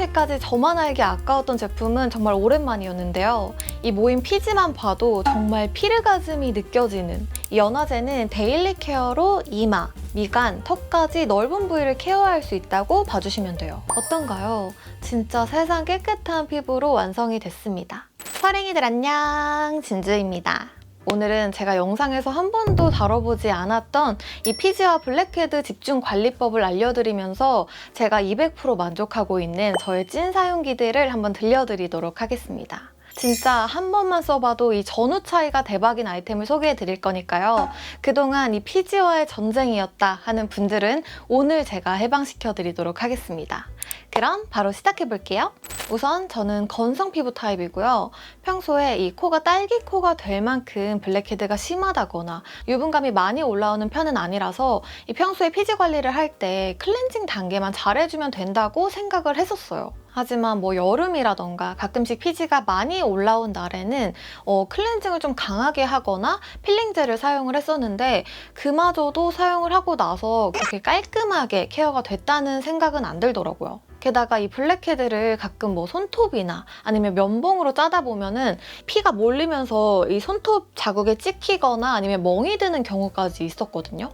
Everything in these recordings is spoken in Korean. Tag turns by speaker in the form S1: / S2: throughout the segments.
S1: 이렇게까지 저만 알기 아까웠던 제품은 정말 오랜만이었는데요. 이 모임 피지만 봐도 정말 피르가즘이 느껴지는 이 연화제는 데일리 케어로 이마, 미간, 턱까지 넓은 부위를 케어할 수 있다고 봐주시면 돼요. 어떤가요? 진짜 세상 깨끗한 피부로 완성이 됐습니다. 사랭이들 안녕! 진주입니다. 오늘은 제가 영상에서 한 번도 다뤄보지 않았던 이 피지와 블랙헤드 집중 관리법을 알려드리면서 제가 200% 만족하고 있는 저의 찐 사용기들을 한번 들려드리도록 하겠습니다. 진짜 한 번만 써봐도 이 전후 차이가 대박인 아이템을 소개해 드릴 거니까요. 그동안 이 피지와의 전쟁이었다 하는 분들은 오늘 제가 해방시켜 드리도록 하겠습니다. 그럼 바로 시작해 볼게요. 우선 저는 건성 피부 타입이고요. 평소에 이 코가 딸기 코가 될 만큼 블랙헤드가 심하다거나 유분감이 많이 올라오는 편은 아니라서 이 평소에 피지 관리를 할 때 클렌징 단계만 잘해주면 된다고 생각을 했었어요. 하지만 뭐 여름이라던가 가끔씩 피지가 많이 올라온 날에는 어, 클렌징을 좀 강하게 하거나 필링젤을 사용을 했었는데 그마저도 사용을 하고 나서 그렇게 깔끔하게 케어가 됐다는 생각은 안 들더라고요. 게다가 이 블랙헤드를 가끔 뭐 손톱이나 아니면 면봉으로 짜다 보면은 피가 몰리면서 이 손톱 자국에 찍히거나 아니면 멍이 드는 경우까지 있었거든요.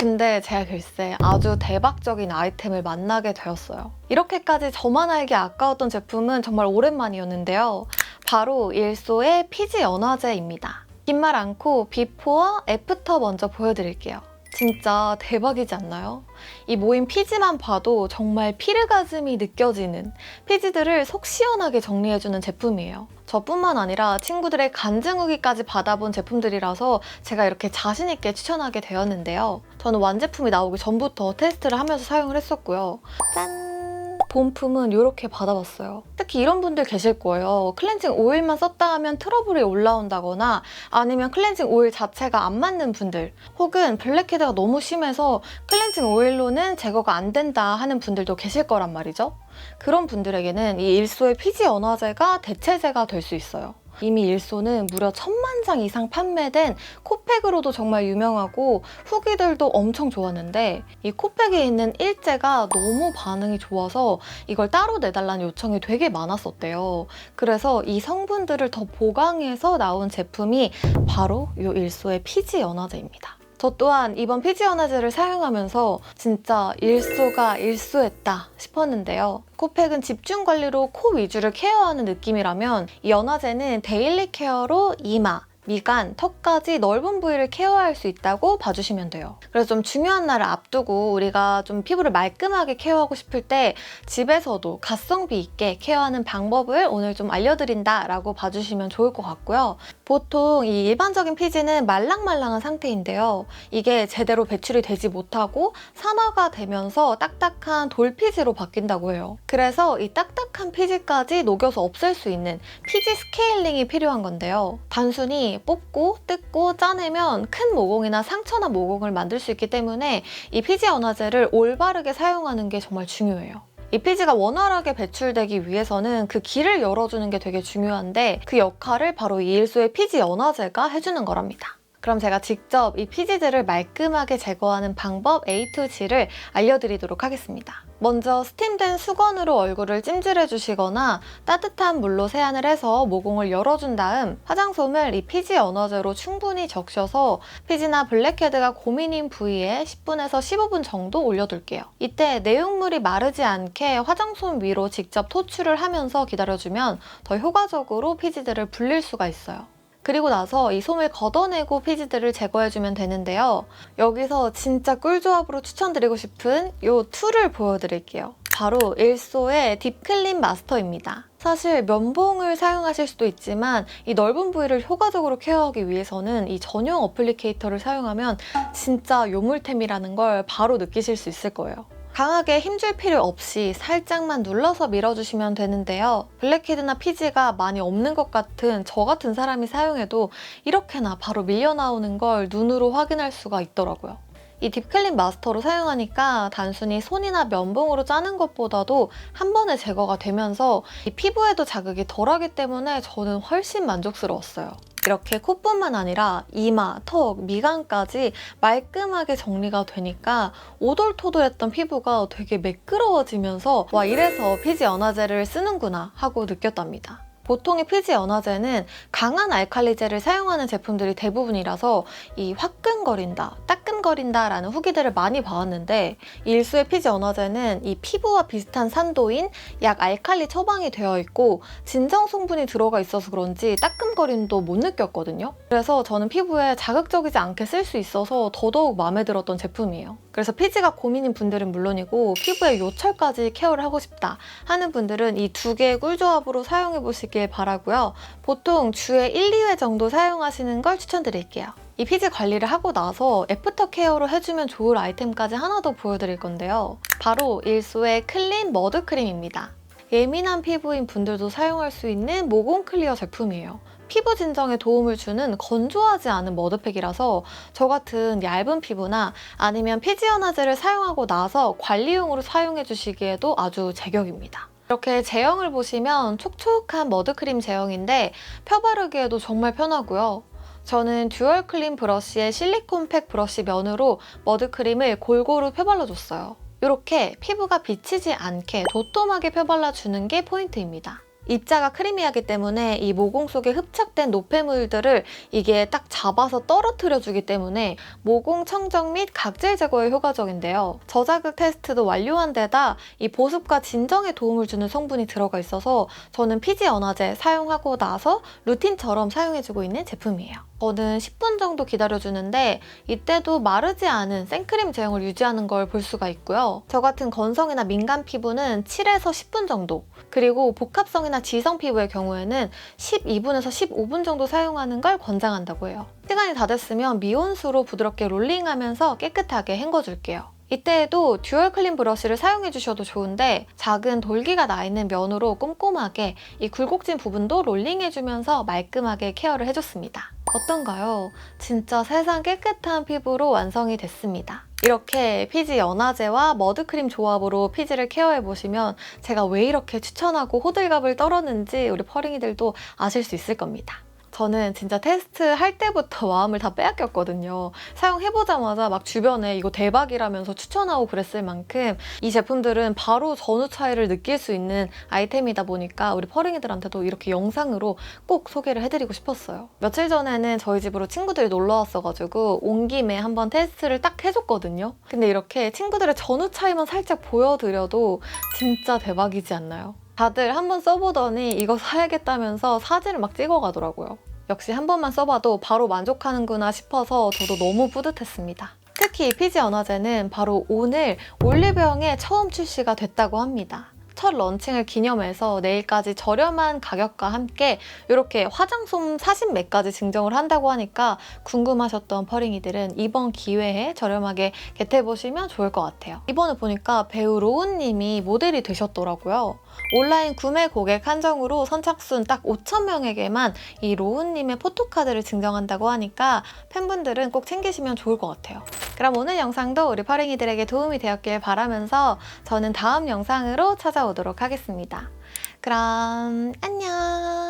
S1: 근데 제가 글쎄 아주 대박적인 아이템을 만나게 되었어요. 이렇게까지 저만 알기 아까웠던 제품은 정말 오랜만이었는데요. 바로 일소의 피지 연화제입니다. 긴 말 않고 비포와 애프터 먼저 보여드릴게요. 진짜 대박이지 않나요? 이 모임 피지만 봐도 정말 피르가즘이 느껴지는 피지들을 속 시원하게 정리해주는 제품이에요. 저뿐만 아니라 친구들의 간증 후기까지 받아본 제품들이라서 제가 이렇게 자신있게 추천하게 되었는데요. 저는 완제품이 나오기 전부터 테스트를 하면서 사용을 했었고요. 짠! 본품은 이렇게 받아봤어요. 특히 이런 분들 계실 거예요. 클렌징 오일만 썼다 하면 트러블이 올라온다거나 아니면 클렌징 오일 자체가 안 맞는 분들 혹은 블랙헤드가 너무 심해서 클렌징 오일로는 제거가 안 된다 하는 분들도 계실 거란 말이죠. 그런 분들에게는 이 일소의 피지 연화제가 대체제가 될 수 있어요. 이미 일소는 무려 천만 장 이상 판매된 코팩으로도 정말 유명하고 후기들도 엄청 좋았는데 이 코팩에 있는 일제가 너무 반응이 좋아서 이걸 따로 내달라는 요청이 되게 많았었대요. 그래서 이 성분들을 더 보강해서 나온 제품이 바로 이 일소의 피지 연화제입니다. 저 또한 이번 피지 연화제를 사용하면서 진짜 일소가 일소했다 싶었는데요. 코팩은 집중 관리로 코 위주를 케어하는 느낌이라면 이 연화제는 데일리 케어로 이마, 미간, 턱까지 넓은 부위를 케어할 수 있다고 봐주시면 돼요. 그래서 좀 중요한 날을 앞두고 우리가 좀 피부를 말끔하게 케어하고 싶을 때 집에서도 가성비 있게 케어하는 방법을 오늘 좀 알려드린다라고 봐주시면 좋을 것 같고요. 보통 이 일반적인 피지는 말랑말랑한 상태인데요. 이게 제대로 배출이 되지 못하고 산화가 되면서 딱딱한 돌피지로 바뀐다고 해요. 그래서 이 딱딱한 피지까지 녹여서 없앨 수 있는 피지 스케일링이 필요한 건데요. 단순히 뽑고 뜯고 짜내면 큰 모공이나 상처나 모공을 만들 수 있기 때문에 이 피지 연화제를 올바르게 사용하는 게 정말 중요해요. 이 피지가 원활하게 배출되기 위해서는 그 길을 열어주는 게 되게 중요한데 그 역할을 바로 이 일소의 피지 연화제가 해주는 거랍니다. 그럼 제가 직접 이 피지들을 말끔하게 제거하는 방법 A to G를 알려드리도록 하겠습니다. 먼저 스팀된 수건으로 얼굴을 찜질해 주시거나 따뜻한 물로 세안을 해서 모공을 열어준 다음 화장솜을 이 피지 연화제로 충분히 적셔서 피지나 블랙헤드가 고민인 부위에 10분에서 15분 정도 올려둘게요. 이때 내용물이 마르지 않게 화장솜 위로 직접 토출을 하면서 기다려주면 더 효과적으로 피지들을 불릴 수가 있어요. 그리고 나서 이 솜을 걷어내고 피지들을 제거해주면 되는데요. 여기서 진짜 꿀조합으로 추천드리고 싶은 이 툴을 보여드릴게요. 바로 일소의 딥클린 마스터입니다. 사실 면봉을 사용하실 수도 있지만 이 넓은 부위를 효과적으로 케어하기 위해서는 이 전용 어플리케이터를 사용하면 진짜 요물템이라는 걸 바로 느끼실 수 있을 거예요. 강하게 힘줄 필요 없이 살짝만 눌러서 밀어주시면 되는데요. 블랙헤드나 피지가 많이 없는 것 같은 저 같은 사람이 사용해도 이렇게나 바로 밀려 나오는 걸 눈으로 확인할 수가 있더라고요. 이 딥클린 마스터로 사용하니까 단순히 손이나 면봉으로 짜는 것보다도 한 번에 제거가 되면서 이 피부에도 자극이 덜하기 때문에 저는 훨씬 만족스러웠어요. 이렇게 콧뿐만 아니라 이마, 턱, 미간까지 말끔하게 정리가 되니까 오돌토돌했던 피부가 되게 매끄러워지면서 와 이래서 피지 연화제를 쓰는구나 하고 느꼈답니다. 보통의 피지 연화제는 강한 알칼리제를 사용하는 제품들이 대부분이라서 이 화끈거린다, 따끔거린다 라는 후기들을 많이 봐왔는데 일수의 피지 연화제는 이 피부와 비슷한 산도인 약 알칼리 처방이 되어 있고 진정 성분이 들어가 있어서 그런지 따끔거림도 못 느꼈거든요. 그래서 저는 피부에 자극적이지 않게 쓸 수 있어서 더더욱 마음에 들었던 제품이에요. 그래서 피지가 고민인 분들은 물론이고 피부에 요철까지 케어를 하고 싶다 하는 분들은 이 두 개의 꿀조합으로 사용해 보시길 바라고요. 보통 주에 1, 2회 정도 사용하시는 걸 추천드릴게요. 이 피지 관리를 하고 나서 애프터 케어로 해주면 좋을 아이템까지 하나 더 보여드릴 건데요. 바로 일소의 클린 머드 크림입니다. 예민한 피부인 분들도 사용할 수 있는 모공 클리어 제품이에요. 피부 진정에 도움을 주는 건조하지 않은 머드팩이라서 저 같은 얇은 피부나 아니면 피지 연화제를 사용하고 나서 관리용으로 사용해 주시기에도 아주 제격입니다. 이렇게 제형을 보시면 촉촉한 머드크림 제형인데 펴바르기에도 정말 편하고요. 저는 듀얼 클린 브러쉬의 실리콘 팩 브러쉬 면으로 머드크림을 골고루 펴발라줬어요. 이렇게 피부가 비치지 않게 도톰하게 펴발라주는 게 포인트입니다. 입자가 크리미하기 때문에 이 모공 속에 흡착된 노폐물들을 이게 딱 잡아서 떨어뜨려 주기 때문에 모공 청정 및 각질 제거에 효과적인데요. 저자극 테스트도 완료한 데다 이 보습과 진정에 도움을 주는 성분이 들어가 있어서 저는 피지 연화제 사용하고 나서 루틴처럼 사용해주고 있는 제품이에요. 저는 10분 정도 기다려주는데 이때도 마르지 않은 생크림 제형을 유지하는 걸 볼 수가 있고요. 저 같은 건성이나 민감 피부는 7에서 10분 정도 그리고 복합성이나 지성 피부의 경우에는 12분에서 15분 정도 사용하는 걸 권장한다고 해요. 시간이 다 됐으면 미온수로 부드럽게 롤링하면서 깨끗하게 헹궈줄게요. 이때에도 듀얼 클린 브러쉬를 사용해 주셔도 좋은데 작은 돌기가 나 있는 면으로 꼼꼼하게 이 굴곡진 부분도 롤링해 주면서 말끔하게 케어를 해줬습니다. 어떤가요? 진짜 세상 깨끗한 피부로 완성이 됐습니다. 이렇게 피지 연화제와 머드크림 조합으로 피지를 케어해 보시면 제가 왜 이렇게 추천하고 호들갑을 떨었는지 우리 퍼링이들도 아실 수 있을 겁니다. 저는 진짜 테스트 할 때부터 마음을 다 빼앗겼거든요. 사용해보자마자 막 주변에 이거 대박이라면서 추천하고 그랬을 만큼 이 제품들은 바로 전후 차이를 느낄 수 있는 아이템이다 보니까 우리 퍼링이들한테도 이렇게 영상으로 꼭 소개를 해드리고 싶었어요. 며칠 전에는 저희 집으로 친구들이 놀러 왔어가지고 온 김에 한번 테스트를 딱 해줬거든요. 근데 이렇게 친구들의 전후 차이만 살짝 보여드려도 진짜 대박이지 않나요? 다들 한번 써보더니 이거 사야겠다면서 사진을 막 찍어가더라고요. 역시 한 번만 써봐도 바로 만족하는구나 싶어서 저도 너무 뿌듯했습니다. 특히 이 피지 연화제는 바로 오늘 올리브영에 처음 출시가 됐다고 합니다. 첫 런칭을 기념해서 내일까지 저렴한 가격과 함께 이렇게 화장솜 40매까지 증정을 한다고 하니까 궁금하셨던 퍼링이들은 이번 기회에 저렴하게 겟해보시면 좋을 것 같아요. 이번에 보니까 배우 로운님이 모델이 되셨더라고요. 온라인 구매 고객 한정으로 선착순 딱 5,000명에게만 이 로운님의 포토카드를 증정한다고 하니까 팬분들은 꼭 챙기시면 좋을 것 같아요. 그럼 오늘 영상도 우리 퍼링이들에게 도움이 되었길 바라면서 저는 다음 영상으로 찾아오도록 하겠습니다. 그럼 안녕!